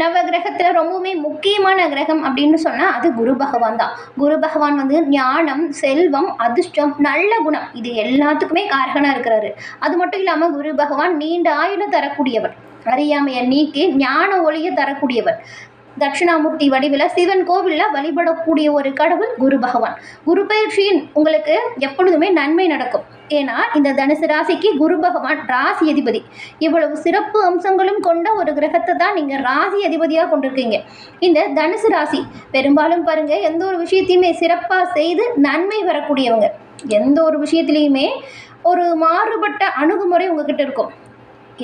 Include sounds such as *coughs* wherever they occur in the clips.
நவ கிரகத்தில் ரொம்பவுமே முக்கியமான கிரகம் அப்படின்னு சொன்னால் அது குரு பகவான் தான். குரு பகவான் வந்து ஞானம் செல்வம் அதிர்ஷ்டம் நல்ல குணம் இது எல்லாத்துக்குமே காரகனாக இருக்கிறாரு. அது மட்டும் இல்லாமல் குரு பகவான் நீண்ட ஆயுள தரக்கூடியவர். அறியாமையை நீக்கி ஞான ஒளியை தரக்கூடியவர். தட்சிணாமூர்த்தி வடிவில் சிவன் கோவிலில் வழிபடக்கூடிய ஒரு கடவுள் குரு பகவான். குரு பயிற்சியின் உங்களுக்கு எப்பொழுதுமே நன்மை நடக்கும். ஏன்னா இந்த தனுசு ராசிக்கு குரு பகவான் ராசி அதிபதி. இவ்வளவு சிறப்பு அம்சங்களும் கொண்ட ஒரு கிரகத்தை தான் நீங்கள் ராசி அதிபதியாக கொண்டிருக்கீங்க. இந்த தனுசு ராசி பெரும்பாலும் பாருங்க எந்த ஒரு விஷயத்தையுமே சிறப்பாக செய்து நன்மை வரக்கூடியவங்க. எந்த ஒரு விஷயத்துலையுமே ஒரு மாறுபட்ட அணுகுமுறை உங்ககிட்ட இருக்கும்.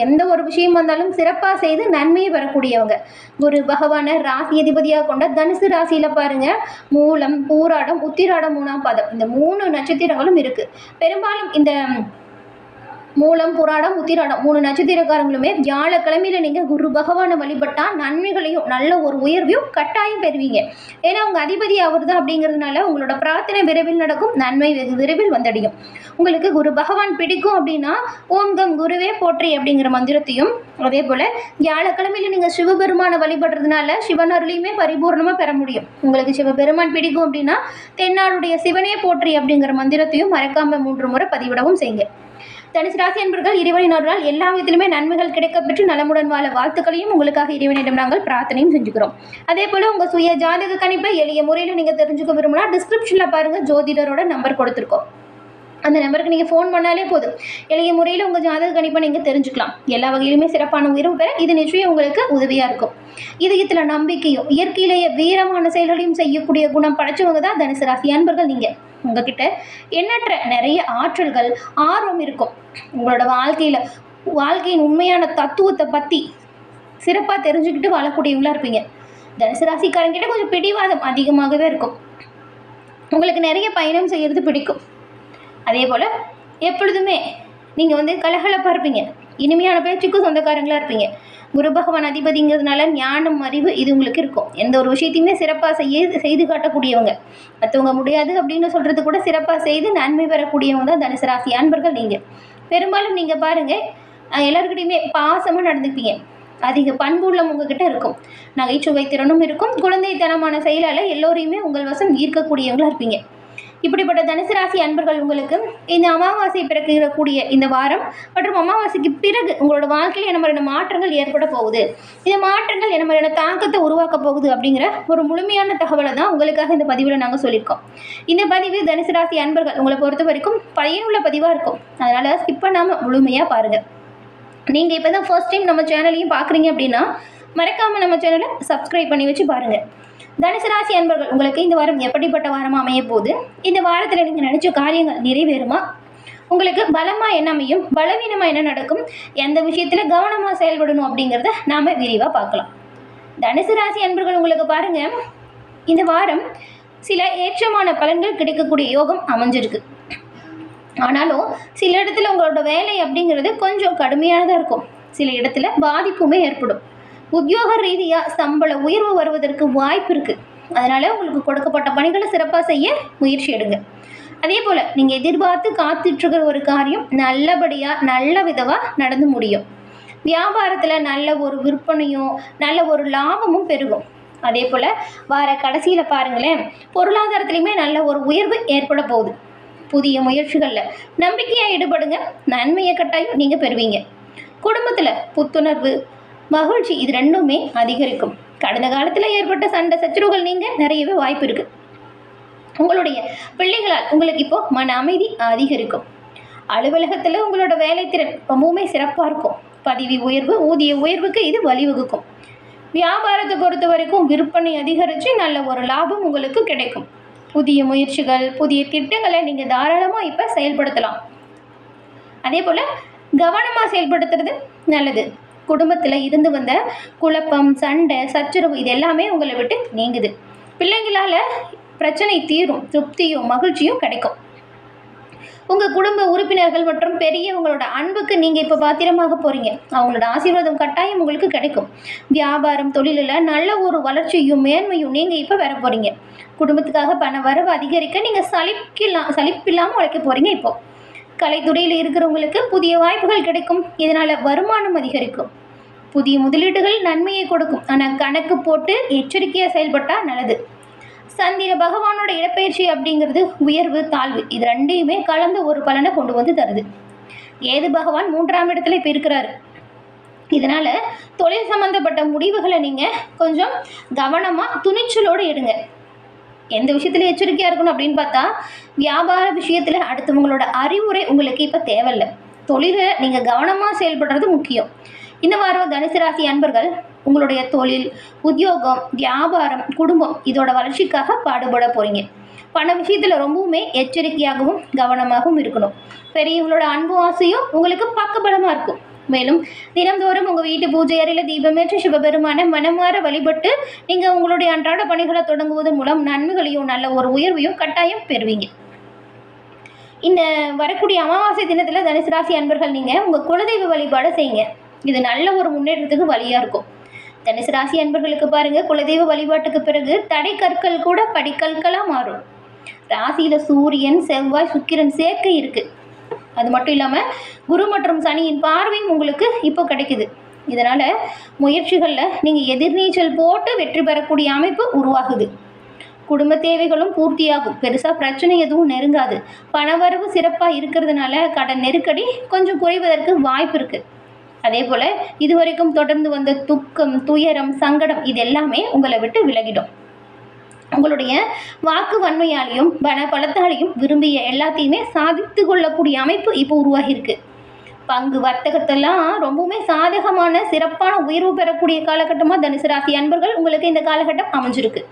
எந்த ஒரு விஷயம் வந்தாலும் சிறப்பாக செய்து நன்மையை பெறக்கூடியவங்க. குரு பகவானை ராசி அதிபதியாக கொண்ட தனுசு ராசியில் பாருங்க. மூலம் பூராடம் உத்திராடம் மூணாம் பாதம். இந்த மூணு நட்சத்திரங்களும் இருக்குது பெரும்பாலும் இந்த மூலம் புராடம் உத்திராடம் மூணு நட்சத்திரக்காரங்களுமே வியாழக்கிழமையில நீங்கள் குரு பகவானை வழிபட்டால் நன்மைகளையும் நல்ல ஒரு உயர்வையும் கட்டாயம் பெறுவீங்க. ஏன்னா உங்கள் அதிபதி அவர் தான் அப்படிங்கிறதுனால உங்களோட பிரார்த்தனை விரைவில் நடக்கும் நன்மை வெகு விரைவில் வந்தடையும். உங்களுக்கு குரு பகவான் பிடிக்கும் அப்படின்னா ஓம் கம் குருவே போற்றி அப்படிங்கிற மந்திரத்தையும் அதே போல் வியாழக்கிழமையில நீங்கள் சிவபெருமானை வழிபடுறதுனால சிவன் அருளையுமே பரிபூர்ணமாக பெற முடியும். உங்களுக்கு சிவபெருமான் பிடிக்கும் அப்படின்னா தென்னாடுடைய சிவனே போற்றி அப்படிங்கிற மந்திரத்தையும் மறக்காம மூன்று முறை பதிவிடவும் செய்யுங்க. தனுசு ராசி அன்பர்கள் இறைவனின் நாள் எல்லா விதத்திலுமே நன்மைகள் கிடைக்கப்பெற்று நலமுடன் வாழ வாழ்த்துக்களையும் உங்களுக்காக இறைவனிடம் நாங்கள் பிரார்த்தனையும் செஞ்சுக்கிறோம். அதே போல் உங்கள் சுய ஜாதக கணிப்பை எளிய முறையில் நீங்கள் தெரிஞ்சுக்க விரும்பினா டிஸ்கிரிப்ஷனில் பாருங்கள் ஜோதிடரோட நம்பர் கொடுத்துருக்கோம். அந்த நம்பருக்கு நீங்கள் ஃபோன் பண்ணாலே போதும். எளிய முறையில் உங்கள் ஜாதக கணிப்பை நீங்கள் தெரிஞ்சுக்கலாம். எல்லா வகையிலுமே சிறப்பான உயர்வு பெற இது நிச்சயம் உங்களுக்கு உதவியாக இருக்கும். இதயத்தில் நம்பிக்கையும் இயற்கையிலேயே வீரமான செயல்களையும் செய்யக்கூடிய குணம் படைச்சவங்க தான் தனுசு ராசி அன்பர்கள் நீங்கள் உங்ககிட்ட எண்ணற்ற நிறைய ஆற்றல்கள் ஆர்வம் இருக்கும். உங்களோட வாழ்க்கையில் வாழ்க்கையின் உண்மையான தத்துவத்தை பற்றி சிறப்பாக தெரிஞ்சுக்கிட்டு வாழக்கூடியவங்களா இருப்பீங்க. தனுசு ராசிக்காரங்கிட்ட கொஞ்சம் பிடிவாதம் அதிகமாகவே இருக்கும். உங்களுக்கு நிறைய பயணம் செய்கிறது பிடிக்கும். அதே போல் எப்பொழுதுமே நீங்கள் வந்து கலகலப்பாக இருப்பீங்க. இனிமையான பேச்சுக்கும் சொந்தக்காரங்களாக இருப்பீங்க. குரு பகவான் அதிபதிங்கிறதுனால ஞானம் அறிவு இது உங்களுக்கு இருக்கும். எந்த ஒரு விஷயத்தையுமே சிறப்பாக செய்ய செய்து காட்டக்கூடியவங்க. மற்றவங்க முடியாது அப்படின்னு சொல்கிறது கூட சிறப்பாக செய்து நன்மை பெறக்கூடியவங்க தான் தனுசு ராசி அன்பர்கள் நீங்கள் பெரும்பாலும் நீங்கள் பாருங்கள் எல்லாருக்கிட்டையுமே பாசமாக நடந்துப்பீங்க அதிக பண்புள்ளம் உங்ககிட்ட இருக்கும். நகைச்சுவை திறனும் இருக்கும். குழந்தைத்தனமான செயலால் எல்லோரையுமே உங்கள் வசம் ஈர்க்கக்கூடியவங்களாக இருப்பீங்க. இப்படிப்பட்ட தனுசு ராசி அன்பர்கள் உங்களுக்கு இந்த அமாவாசை பிறக்கக்கூடிய இந்த வாரம் மற்றும் அமாவாசைக்கு பிறகு உங்களோட வாழ்க்கையில் என்ன மாதிரியான மாற்றங்கள் ஏற்பட போகுது? இந்த மாற்றங்கள் என்ன மாதிரியான தாக்கத்தை உருவாக்க போகுது அப்படிங்கிற ஒரு முழுமையான தகவலை தான் உங்களுக்காக இந்த பதிவில் நாங்கள் சொல்லியிருக்கோம். இந்த பதிவு தனுசு ராசி அன்பர்கள் உங்களை பொறுத்த வரைக்கும் பயனுள்ள பதிவாக இருக்கும். அதனால் ஸ்கிப் பண்ணாமல் முழுமையாக பாருங்கள் நீங்கள் இப்போ தான் ஃபர்ஸ்ட் டைம் நம்ம சேனலையும் பார்க்குறீங்க அப்படின்னா மறக்காமல் நம்ம சேனலை சப்ஸ்கிரைப் பண்ணி வச்சு பாருங்கள் தனுசு ராசி அன்பர்கள் உங்களுக்கு இந்த வாரம் எப்படிப்பட்ட வாரமாக அமைய போகுது இந்த வாரத்தில் நீங்கள் நினச்ச காரியங்கள் நிறைவேறுமா? உங்களுக்கு பலமாக என்ன அமையும்? பலவீனமாக என்ன நடக்கும்? எந்த விஷயத்தில் கவனமாக செயல்படணும் அப்படிங்கிறத நாம் விரிவாக பார்க்கலாம். தனுசு ராசி அன்பர்கள் உங்களுக்கு பாருங்கள் இந்த வாரம் சில ஏற்றமான பலன்கள் கிடைக்கக்கூடிய யோகம் அமைஞ்சிருக்கு. ஆனாலும் சில இடத்துல உங்களோட வேலை அப்படிங்கிறது கொஞ்சம் கடுமையானதாக இருக்கும். சில இடத்துல பாதிப்புமே ஏற்படும். உத்தியோக ரீதியாக சம்பள உயர்வு வருவதற்கு வாய்ப்பு இருக்குது அதனால் உங்களுக்கு கொடுக்கப்பட்ட பணிகளை சிறப்பாக செய்ய முயற்சி எடுங்க. அதே போல் நீங்கள் எதிர்பார்த்து காத்துட்ருக்கிற ஒரு காரியம் நல்லபடியாக நல்ல விதமாக நடந்து முடியும். வியாபாரத்தில் நல்ல ஒரு விற்பனையும் நல்ல ஒரு லாபமும் பெருகும். அதே போல் வார கடைசியில் பாருங்களேன் பொருளாதாரத்துலேயுமே நல்ல ஒரு உயர்வு ஏற்பட போகுது. புதிய முயற்சிகளில் நம்பிக்கையாக ஈடுபடுங்க நன்மையை கட்டாயம் நீங்கள் பெறுவீங்க. குடும்பத்தில் புத்துணர்வு மகிழ்ச்சி இது ரெண்டுமே அதிகரிக்கும். கடந்த காலத்தில் ஏற்பட்ட சண்டை சச்சரவுகள் நீங்கள் நிறையவே வாய்ப்பு இருக்குது உங்களுடைய பிள்ளைகளால் உங்களுக்கு இப்போ மன அமைதி அதிகரிக்கும். அலுவலகத்தில் உங்களோட வேலைத்திறன் ரொம்பவுமே சிறப்பாக இருக்கும். பதவி உயர்வு ஊதிய உயர்வுக்கு இது வழிவகுக்கும். வியாபாரத்தை பொறுத்த வரைக்கும் விற்பனை அதிகரித்து நல்ல ஒரு லாபம் உங்களுக்கு கிடைக்கும். புதிய முயற்சிகள் புதிய திட்டங்களை நீங்கள் தாராளமாக இப்போ செயல்படுத்தலாம். அதே போல் கவனமாக செயல்படுத்துறது நல்லது. குடும்பத்தில் இருந்து வந்த குழப்பம் சண்டை சச்சரவு இது எல்லாமே உங்களை விட்டு நீங்குது. பிள்ளைங்களால் பிரச்சனை தீரும் திருப்தியும் மகிழ்ச்சியும் கிடைக்கும். உங்கள் குடும்ப உறுப்பினர்கள் மற்றும் பெரியவங்களோட அன்புக்கு நீங்கள் இப்போ பாத்திரமாக போகிறீங்க அவங்களோட ஆசீர்வாதம் கட்டாயம் உங்களுக்கு கிடைக்கும். வியாபாரம் தொழிலில் நல்ல ஒரு வளர்ச்சியும் மேன்மையும் நீங்கள் இப்போ வர போகிறீங்க குடும்பத்துக்காக பண வரவு அதிகரிக்க நீங்கள் சலிப்பில்லாம் சலிப்பில்லாமல் உழைக்க போகிறீங்க இப்போது கலைத்துறையில் இருக்கிறவங்களுக்கு புதிய வாய்ப்புகள் கிடைக்கும். இதனால் வருமானம் அதிகரிக்கும். புதிய முதலீடுகள் நன்மையை கொடுக்கும். ஆனால் கணக்கு போட்டு எச்சரிக்கையாக செயல்பட்டால் நல்லது. சந்திர பகவானோட இடப்பெயர்ச்சி அப்படிங்கிறது உயர்வு தாழ்வு. இது ரெண்டையுமே கலந்து ஒரு பலனை கொண்டு வந்து தருது. ஏது பகவான் மூன்றாம் இடத்துல இப்போ இருக்கிறாரு. இதனால் தொழில் சம்மந்தப்பட்ட முடிவுகளை நீங்கள் கொஞ்சம் கவனமாக துணிச்சலோடு எடுங்க. எந்த விஷயத்தில் எச்சரிக்கையாக இருக்கணும் அப்படின்னு பார்த்தா வியாபார விஷயத்தில் அடுத்தவங்களோட அறிவுரை உங்களுக்கு இப்போ தேவையில்லை. தொழிலை நீங்கள் கவனமாக செயல்படுறது முக்கியம். இந்த வாரம் தனுசு ராசி அன்பர்கள் உங்களுடைய தொழில் உத்தியோகம் வியாபாரம் குடும்பம் இதோட வளர்ச்சிக்காக பாடுபட போகிறீங்க பண விஷயத்தில் ரொம்பவுமே எச்சரிக்கையாகவும் கவனமாகவும் இருக்கணும். பெரியவங்களோட அன்பு ஆசையும் உங்களுக்கு பக்கபலமாக இருக்கும். மேலும் தினந்தோறும் உங்கள் வீட்டு பூஜை அறையில் தீபமேற்றி சிவபெருமான மனமாற வழிபட்டு நீங்கள் உங்களுடைய அன்றாட பணிகளை தொடங்குவதன் மூலம் நன்மைகளையும் நல்ல ஒரு உயர்வையும் கட்டாயம் பெறுவீங்க. இந்த வரக்கூடிய அமாவாசை தினத்தில் தனுசு ராசி அன்பர்கள் நீங்கள் உங்கள் குலதெய்வ வழிபாடு செய்யுங்க. இது நல்ல ஒரு முன்னேற்றத்துக்கு வழியாக இருக்கும். தனுசு ராசி அன்பர்களுக்கு பாருங்கள் குலதெய்வ வழிபாட்டுக்கு பிறகு தடை கற்கள் கூட படிக்கற்களாக மாறும். ராசியில் சூரியன் செவ்வாய் சுக்கிரன் சேர்க்கை இருக்குது அது மட்டும் இல்லாமல் குரு மற்றும் சனியின் பார்வையும் உங்களுக்கு இப்போ கிடைக்குது. இதனால் முயற்சிகளில் நீங்கள் எதிர்நீச்சல் போட்டு வெற்றி பெறக்கூடிய அமைப்பு உருவாகுது. குடும்ப தேவைகளும் பூர்த்தியாகும். பெருசாக பிரச்சனை எதுவும் நெருங்காது. பணவரவு சிறப்பாக இருக்கிறதுனால கடன் நெருக்கடி கொஞ்சம் குறைவதற்கு வாய்ப்பு இருக்குது அதே போல் இதுவரைக்கும் தொடர்ந்து வந்த துக்கம் துயரம் சங்கடம் இது எல்லாமே உங்களை விட்டு விலகிடும். உங்களுடைய வாக்கு வன்மையாலையும் பல பலத்தாலையும் விரும்பிய எல்லாத்தையுமே சாதித்து கொள்ளக்கூடிய அமைப்பு இப்போ உருவாகியிருக்கு. பங்கு வர்த்தகத்தெல்லாம் ரொம்பவுமே சாதகமான சிறப்பான உயர்வு பெறக்கூடிய காலகட்டமாக தனுசு ராசி அன்பர்கள் உங்களுக்கு இந்த காலகட்டம் அமைஞ்சிருக்கு.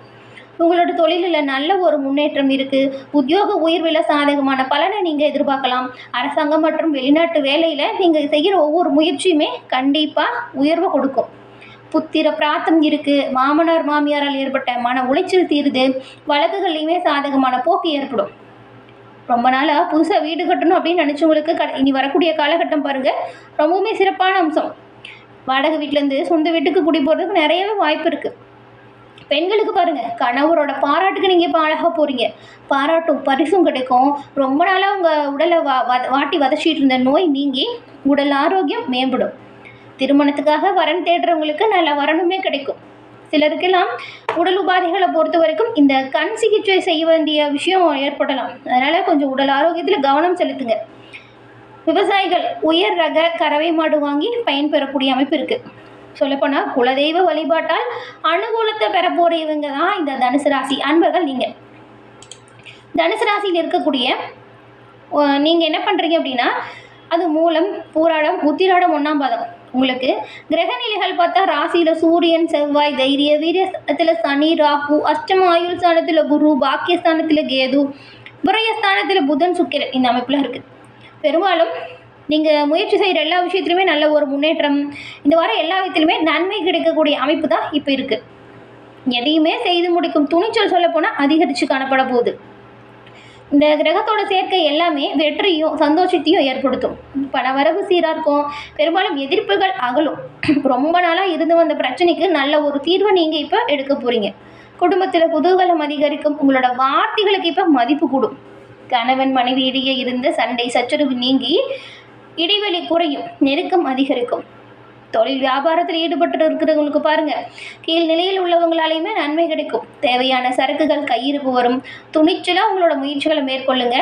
உங்களோட தொழிலில் நல்ல ஒரு முன்னேற்றம் இருக்குது உத்தியோக உயர்வில் சாதகமான பலனை நீங்கள் எதிர்பார்க்கலாம். அரசாங்கம் மற்றும் வெளிநாட்டு வேலையில் நீங்கள் செய்கிற ஒவ்வொரு முயற்சியுமே கண்டிப்பாக உயர்வை கொடுக்கும். புத்திர பிராத்தம் இருக்குது மாமனார் மாமியாரால் ஏற்பட்ட மன உளைச்சல் தீருது. வழக்குகள்லையுமே சாதகமான போக்கு ஏற்படும். ரொம்ப நாளாக புதுசாக வீடு கட்டணும் அப்படின்னு நினச்சவங்களுக்கு க இனி வரக்கூடிய காலகட்டம் பாருங்கள் ரொம்பவுமே சிறப்பான அம்சம். வாடகை வீட்டிலேருந்து சொந்த வீட்டுக்கு குடி போகிறதுக்கு நிறையவே வாய்ப்பு இருக்குது பெண்களுக்கு பாருங்கள் கணவரோட பாராட்டுக்கு நீங்கள் இப்போ அழகாக போகிறீங்க பாராட்டும் பரிசும் கிடைக்கும். ரொம்ப நாளாக உங்கள் உடலை வா வத வாட்டி வதச்சிட்டு இருந்த நோய் நீங்கி உடல் ஆரோக்கியம் மேம்படும். திருமணத்துக்காக வரன் தேடுறவங்களுக்கு நல்ல வரனுமே கிடைக்கும். சிலருக்கெல்லாம் உடல் உபாதைகளை பொறுத்த வரைக்கும் இந்த கண் சிகிச்சை செய்ய வேண்டிய விஷயம் ஏற்படலாம். அதனால் கொஞ்சம் உடல் ஆரோக்கியத்தில் கவனம் செலுத்துங்க. விவசாயிகள் உயர் ரக கறவை மாடு வாங்கி பயன்பெறக்கூடிய அமைப்பு இருக்குது சொல்லப்போனால் குலதெய்வ வழிபாட்டால் அனுகூலத்தை பெற போகிறவங்க தான் இந்த தனுசு ராசி அன்பர்கள் நீங்கள் தனுசு ராசியில் இருக்கக்கூடிய நீங்கள் என்ன பண்ணுறீங்க அப்படின்னா அது மூலம் பூராடம் உத்திராடம் ஒன்றாம் பாதம். உங்களுக்கு கிரகநிலைகள் பார்த்தா ராசியில் சூரியன் செவ்வாய் தைரிய வீரியஸ்தானத்தில் சனி ராகு அஷ்டம ஆயுள் ஸ்தானத்தில் குரு பாக்கியஸ்தானத்தில் கேது விரயஸ்தானத்தில் புதன் சுக்கிரன் இந்த அமைப்பில் இருக்குது பெரும்பாலும் நீங்கள் முயற்சி செய்கிற எல்லா விஷயத்துலையுமே நல்ல ஒரு முன்னேற்றம் இந்த வாரம் எல்லா விதத்துலையுமே நன்மை கிடைக்கக்கூடிய அமைப்பு தான் இப்போ இருக்குது எதையுமே செய்து முடிக்கும் துணிச்சல் சொல்லப்போனால் அதிகரித்து காணப்பட போகுது. இந்த கிரகத்தோட சேர்க்கை எல்லாமே வெற்றியும் சந்தோஷத்தையும் ஏற்படுத்தும். பணவரவு சீராக இருக்கும். பெரும்பாலும் எதிர்ப்புகள் அகலும். ரொம்ப நாளாக இருந்து வந்த பிரச்சனைக்கு நல்ல ஒரு தீர்வை நீங்கள் இப்போ எடுக்க போகிறீங்க குடும்பத்தில் குதூகலம் அதிகரிக்கும். உங்களோட வார்த்தைகளுக்கு இப்போ மதிப்பு கூடும். கணவன் மனைவி இடையே இருந்த சண்டை சச்சரவு நீங்கி இடைவெளி குறையும். நெருக்கம் அதிகரிக்கும். தொழில் வியாபாரத்தில் ஈடுபட்டு இருக்கிறவங்களுக்கு பாருங்கள் கீழ் நிலையில் உள்ளவங்களாலையுமே நன்மை கிடைக்கும். தேவையான சரக்குகள் கையிருப்பு வரும். துணிச்சலாக உங்களோட முயற்சிகளை மேற்கொள்ளுங்க.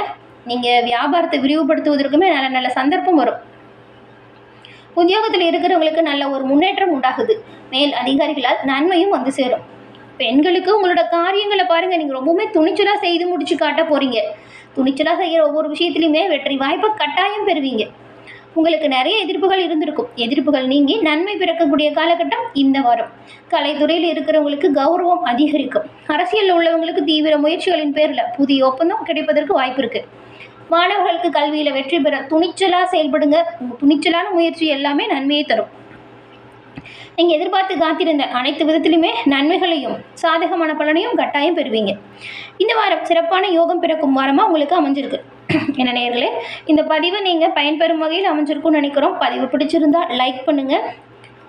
நீங்கள் வியாபாரத்தை விரிவுபடுத்துவதற்குமே நல்ல நல்ல சந்தர்ப்பம் வரும். உத்தியோகத்தில் இருக்கிறவங்களுக்கு நல்ல ஒரு முன்னேற்றம் உண்டாகுது. மேல் அதிகாரிகளால் நன்மையும் வந்து சேரும். பெண்களுக்கு உங்களோட காரியங்களை பாருங்கள் நீங்கள் ரொம்பவுமே துணிச்சலாக செய்து முடிச்சு காட்ட போகிறீங்க துணிச்சலாக செய்கிற ஒவ்வொரு விஷயத்துலையுமே வெற்றி வாய்ப்பை கட்டாயம் பெறுவீங்க. உங்களுக்கு நிறைய எதிர்ப்புகள் இருந்திருக்கும். எதிர்ப்புகள் நீங்கி நன்மை பிறக்கக்கூடிய காலகட்டம் இந்த வாரம். கலைத்துறையில் இருக்கிறவங்களுக்கு கௌரவம் அதிகரிக்கும். அரசியலில் உள்ளவங்களுக்கு தீவிர முயற்சிகளின் பேரில் புதிய ஒப்பந்தம் கிடைப்பதற்கு வாய்ப்பு இருக்குது மாணவர்களுக்கு கல்வியில் வெற்றி பெற துணிச்சலாக செயல்படுங்க. உங்கள் துணிச்சலான முயற்சி எல்லாமே நன்மையை தரும். நீங்கள் எதிர்பார்த்து காத்திருந்த அனைத்து விதத்திலுமே நன்மைகளையும் சாதகமான பலனையும் கட்டாயம் பெறுவீங்க. இந்த வாரம் சிறப்பான யோகம் பிறக்கும் வாரமாக உங்களுக்கு அமைஞ்சிருக்கு. *coughs* என்ன நேர்களே இந்த பதிவை நீங்கள் பயன்பெறும் வகையில் அமைஞ்சிருக்கும்னு நினைக்கிறோம். பதிவு பிடிச்சிருந்தா லைக் பண்ணுங்கள்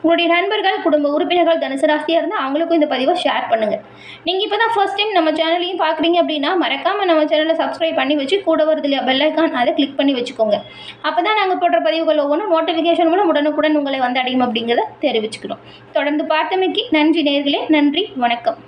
உங்களுடைய நண்பர்கள் குடும்ப உறுப்பினர்கள் தனுசு ராசியாக இருந்தால் அவங்களுக்கும் இந்த பதிவை ஷேர் பண்ணுங்கள் நீங்கள் இப்போ தான் ஃபர்ஸ்ட் டைம் நம்ம சேனலையும் பார்க்குறீங்க அப்படின்னா மறக்காமல் நம்ம சேனலை சப்ஸ்கிரைப் பண்ணி வச்சு கூட வருது இல்லையா பெல் அதை கிளிக் பண்ணி வச்சுக்கோங்க. அப்போ தான் நாங்கள் போடுற பதிவுகள் ஒவ்வொன்றும் நோட்டிஃபிகேஷன் மூலம் உடனுக்குடன் உங்களை வந்து அடையும் அப்படிங்கிறத தெரிவிச்சுக்கிறோம். தொடர்ந்து பார்த்தமைக்கு நன்றி நேர்களே நன்றி வணக்கம்.